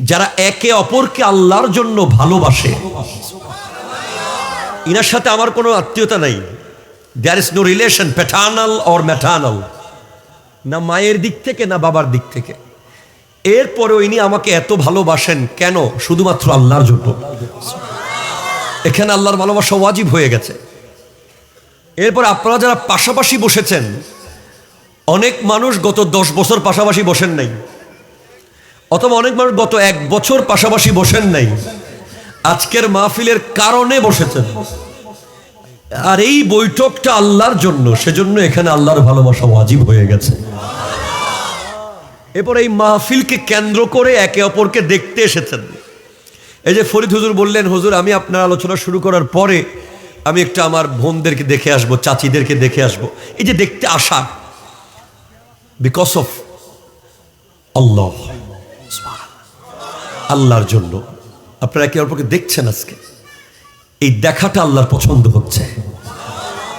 যারা একে অপরকে আল্লাহর জন্য ভালোবাসে। ইনার সাথে আমার কোনো আত্মীয়তা নাই। There is no relation paternal or maternal না মায়ের দিক থেকে, না বাবার দিক থেকে। এরপরেও ইনি আমাকে এত ভালোবাসেন কেন? শুধুমাত্র আল্লাহর জন্য। এখানে আল্লাহর ভালোবাসা ওয়াজিব হয়ে গেছে। এরপর আপনারা যারা পাশাপাশি বসেছেন, অনেক মানুষ গত দশ বছর পাশাপাশি বসেন নাই। অথবা অনেক মানুষ গত এক বছর পাশাপাশি বসেন নাই। আজকের মাহফিলের কারণে বসেছেন। আর এই বৈঠকটা আল্লাহর জন্য, সেজন্য এখানে আল্লাহর ভালোবাসা ওয়াজিব হয়ে গেছে। এরপর এই মাহফিলকে কেন্দ্র করে একে অপরকে দেখতে এসেছেন। এই যে ফরিদ হুজুর বললেন, হুজুর, আমি আপনার আলোচনা শুরু করার পরে আমি একটা আমার বোনদেরকে দেখে আসব, চাচিদেরকে দেখে আসব। এই যে দেখতে আসা বিকজ অফ আল্লাহ আল্লাহর জন্য। আপনারা একে অপরকে দেখছেন আজকে? এই দেখাটা আল্লাহর পছন্দ হচ্ছে।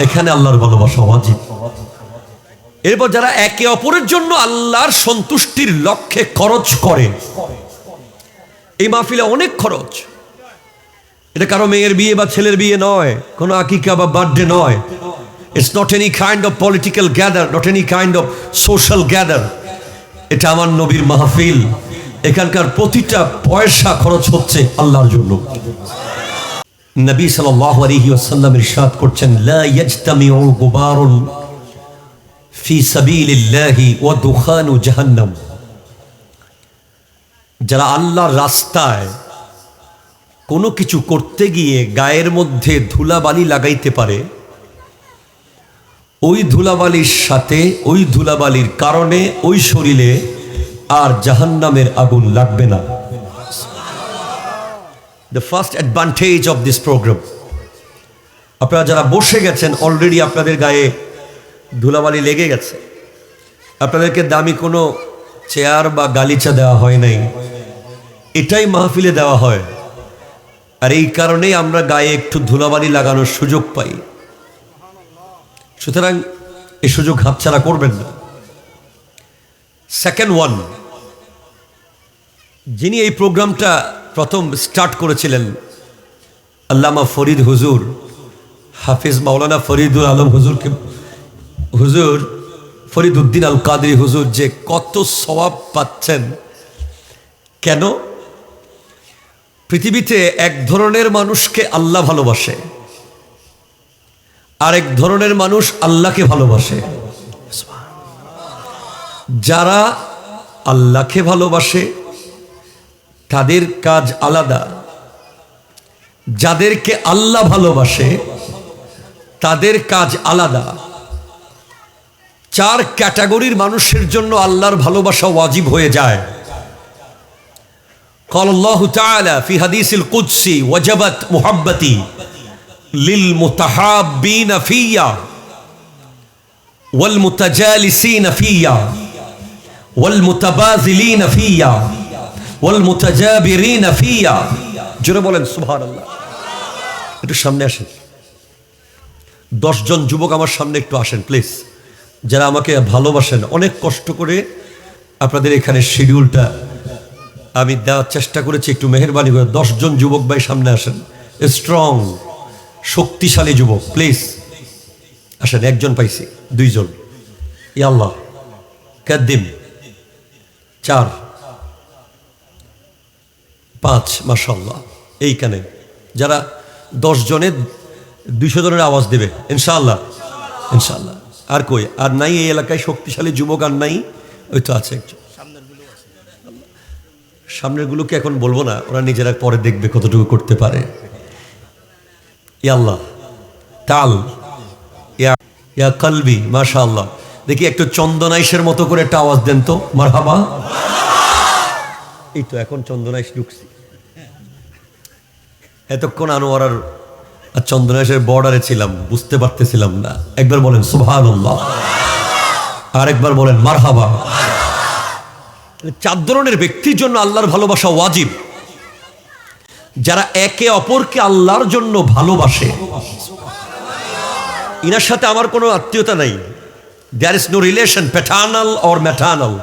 এখানে আল্লাহর ভালোবাসা অজিব এরপর যারা একে অপরের জন্য আল্লাহর সন্তুষ্টির লক্ষ্যে খরচ করে, এই মাহফিলে অনেক খরচ। এটা কারও মেয়ের বিয়ে বা ছেলের বিয়ে নয়, কোনো আকিকা বা বার্থডে নয়। It's not any kind of political gather not any kind of social gather এটা আমার নবীর মাহফিল। এখানকার প্রতিটা পয়সা খরচ হচ্ছে আল্লাহর জন্য। নবী সাল্লাল্লাহু আলাইহি ইরশাদ করছেন, লা ইয়াজতামিউ যারা আল্লাহর রাস্তায় কোনো কিছু করতে গিয়ে গায়ের মধ্যে ধুলাবালি লাগাইতে পারে, ওই ধুলাবালির সাথে, ওই ধুলাবালির কারণে, ওই শরীরে আর জাহান্নামের আগুন লাগবে না। The first advantage of this programme আপনারা যারা বসে গেছেন অলরেডি আপনাদের গায়ে ধুলাবালি লেগে গেছে। আপনাদেরকে দামি কোনো চেয়ার বা গালিচা দেওয়া হয় নাই। এটাই মাহফিলে দেওয়া হয়। আর এই কারণেই আমরা গায়ে একটু ধুলাবালি লাগানোর সুযোগ পাই। সুতরাং এই সুযোগ হাতছাড়া করবেন না। সেকেন্ড ওয়ান যিনি এই প্রোগ্রামটা প্রথম স্টার্ট করেছিলেন, আল্লামা ফরিদ হুজুর, হাফিজ মাওলানা ফরিদুল আলম হুজুরকে, হুজুর ফরিদ উদ্দিন আল কাদরি হুজুর যে কত সওয়াব পাচ্ছেন। কেন? পৃথিবীতে এক ধরনের মানুষকে আল্লাহ ভালোবাসে, আরেক ধরনের মানুষ আল্লাহকে ভালোবাসে। যারা আল্লাহকে ভালোবাসে তাদের কাজ আলাদা যাদেরকে আল্লাহ ভালোবাসে তাদের কাজ আলাদা চার ক্যাটাগরির মানুষের জন্য আল্লাহর ভালোবাসা ওয়াজিব হয়ে যায় قال الله تعالى في حديث القدسي وجبت محبتي للمتحابين فيا والمتجالسين فيا والمتباذلين فيا والمتجابرين فيا জোরে বলেন সুবহানাল্লাহ একটু সামনে আসেন দশজন যুবক আমার সামনে একটু আসেন প্লিজ যারা আমাকে ভালোবাসেন অনেক কষ্ট করে আপনাদের এখানে শিডিউলটা আমি দেওয়ার চেষ্টা করেছি একটু মেহরবানি করে দশজন যুবক ভাই সামনে আসেন স্ট্রং শক্তিশালী যুবক প্লিজ আসেন একজন পাইছি দুইজন ই আল্লাহ কাদ্দিম চার, পাঁচ মাসাল্লাহ এইখানে যারা দশ জনের, দুইশো জনের আওয়াজ দেবে, ইনশাআল্লাহ ইনশাল্লাহ আর কই? আর নাই এই এলাকায় শক্তিশালী যুবক আর নাই, ওই তো আছে একজন। সামনেরগুলোকে এখন বলব না, ওরা নিজেরা পরে দেখবে কতটুকু করতে পারে। ই আল্লাহ, তাল, ইয়া কালবি মাশা আল্লাহ দেখি একটু চন্দনাইশের মতো করে একটা আওয়াজ দেন তো, মারহাবা। এই তো এখন চন্দনাইশ ঢুকছি। এতক্ষণ আনোয়ারার আর চন্দনাইশের বর্ডারে ছিলাম, বুঝতে পারতেছিলাম না। একবার বলেন সুভান আর একবার বলেন, মারহাবা। চার ধরনের ব্যক্তির জন্য আল্লাহর ভালোবাসা ওয়াজিব। যারা একে অপরকে আল্লাহর জন্য ভালোবাসে। ইনার সাথে আমার কোনো আত্মীয়তা নাই। There is no relation paternal or maternal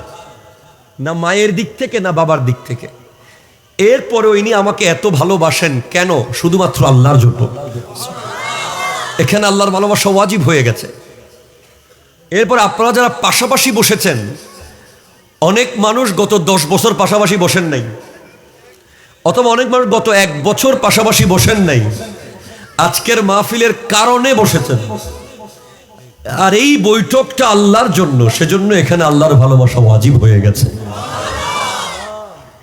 না মায়ের দিক থেকে, না বাবার দিক থেকে। এরপরে ইনি আমাকে এত ভালোবাসেন, কেন? শুধুমাত্র আল্লাহর জন্য। এখানে আল্লাহর ভালোবাসা ওয়াজিব হয়ে গেছে। এরপর আপনারা যারা পাশাপাশি বসেছেন, অনেক মানুষ গত দশ বছর পাশাপাশি বসেন নাই। অথবা অনেক মানুষ গত এক বছর পাশাপাশি বসেন নাই। আজকের মাহফিলের কারণে বসেছেন। আর এই বৈঠকটা আল্লাহর জন্য, সেজন্য এখানে আল্লাহর ভালোবাসা ওয়াজিব হয়ে গেছে।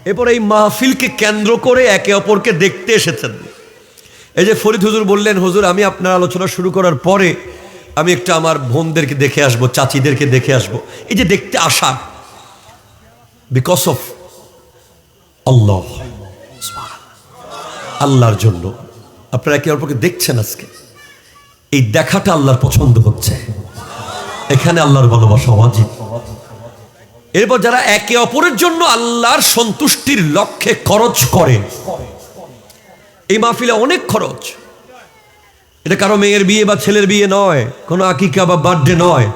এরপর এই মাহফিলকে কেন্দ্র করে একে অপরকে দেখতে এসেছেন। এই যে ফরিদ হুজুর বললেন, হুজুর, আমি আপনার আলোচনা শুরু করার পরে আমি একটা আমার বোনদেরকে দেখে আসব, চাচিদেরকে দেখে আসব। এই যে দেখতে আসা বিকজ অফ আল্লাহ, আল্লাহর জন্য। আপনারা একে অপরকে দেখছেন আজকে। এই দেখাটা আল্লাহর পছন্দ হচ্ছে। এখানে আল্লাহর ভালোবাসা ওয়াজিব এরপর যারা একে অপরের জন্য আল্লাহর সন্তুষ্টির লক্ষ্যে খরচ করে, এই মাহফিলে অনেক খরচ। এটা কারও মেয়ের বিয়ে বা ছেলের বিয়ে নয়, কোনো আকিকা বা বার্থডে নয়।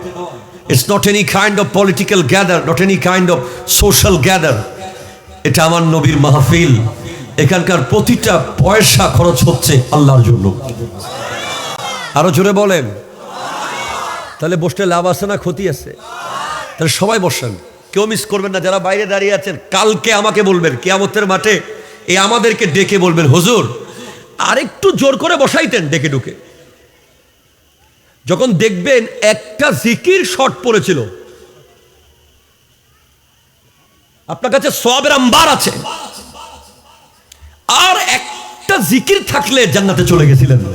It's not any kind of political gather not any kind of social gather এটা আমার নবীর মাহফিল। এখানকার প্রতিটা পয়সা খরচ হচ্ছে আল্লাহর জন্য। আরও জোরে বলেন। তাহলে বসতে লাভ আছে না ক্ষতি আছে? তাহলে সবাই বসেন। কেউ মিস করবেন না, যারা বাইরে দাঁড়িয়ে আছেন, কালকে আমাকে বলবেন, কেয়ামতের মাঠে এই আমাদেরকে ডেকে বলবেন, হুজুর, আরেকটু জোর করে বসাইতেন ডেকে ঢুকে। যখন দেখবেন একটা জিকির শর্ট পড়েছিল। আপনার কাছে সবের আম্বার আছে। আর একটা জিকির থাকলে জান্নাতে চলে গেছিলেন।